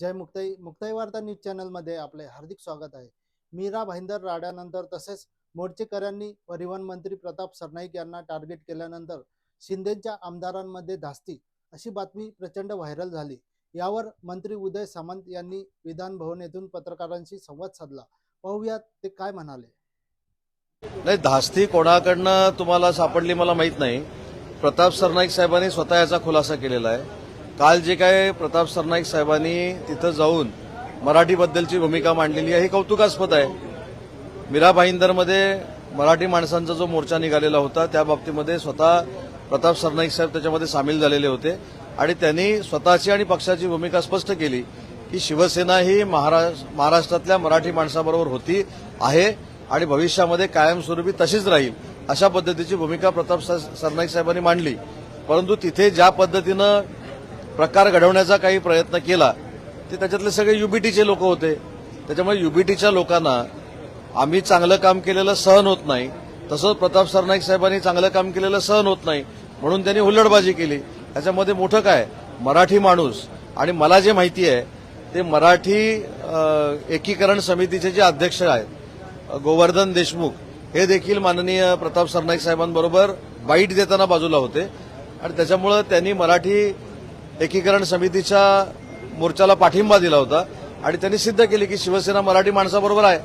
जय मुक्ताई मुक्ताई वार्ता न्यूज चॅनलमध्ये आपले हार्दिक स्वागत आहे. मीरा भाईंदर राड्यानंतर तसेच मोर्चेकऱ्यांनी परिवहन मंत्री प्रताप सरनाईक यांना टार्गेट केल्यानंतर शिंदेच्या आमदारांमध्ये धास्ती अशी बातमी प्रचंड व्हायरल झाली. यावर मंत्री उदय सामंत यांनी विधान भवन येथून पत्रकारांशी संवाद साधला. पाहूयात ते काय म्हणाले. नाही धास्ती कोणाकडनं तुम्हाला सापडली मला माहीत नाही. प्रताप सरनाईक साहेबांनी स्वतः याचा खुलासा केलेला आहे. काल जे काय प्रताप सरनाईक साहेबांनी तिथं जाऊन मराठीबद्दलची भूमिका मांडलेली आहे हे कौतुकास्पद आहे. मीरा भाईंदरमध्ये मराठी माणसांचा जो मोर्चा निघालेला होता त्या बाबतीमध्ये स्वतः प्रताप सरनाईक साहेब त्याच्यामध्ये सामील झालेले होते आणि त्यांनी स्वतःची आणि पक्षाची भूमिका स्पष्ट केली की शिवसेना ही महाराष्ट्रातल्या मराठी माणसाबरोबर होती आहे आणि भविष्यामध्ये कायमस्वरूपी तशीच राहील अशा पद्धतीची भूमिका प्रताप सरनाईक साहेबांनी मांडली. परंतु तिथे ज्या पद्धतीनं प्रकार घडवण्याचा काही प्रयत्न केला ते त्याच्यातले सगळे युबीटीचे लोक होते. त्याच्यामुळे युबीटीच्या लोकांना आम्ही चांगलं काम केलेलं सहन होत नाही. तसंच प्रताप सरनाईक साहेबांनी चांगलं काम केलेलं सहन होत नाही. म्हणून त्यांनी हुल्लडबाजी केली. त्याच्यामध्ये मोठं काय? मराठी माणूस. आणि मला जे माहिती आहे ते मराठी एकीकरण समितीचे जे अध्यक्ष आहेत गोवर्धन देशमुख हे देखील माननीय प्रताप सरनाईक साहेबांबरोबर बाईट देताना बाजूला होते. आणि त्याच्यामुळं त्यांनी मराठी एकीकरण समितीच्या मोर्चाला पाठिंबा दिला होता आणि त्यांनी सिद्ध केली की शिवसेना मराठी माणसाबरोबर आहे.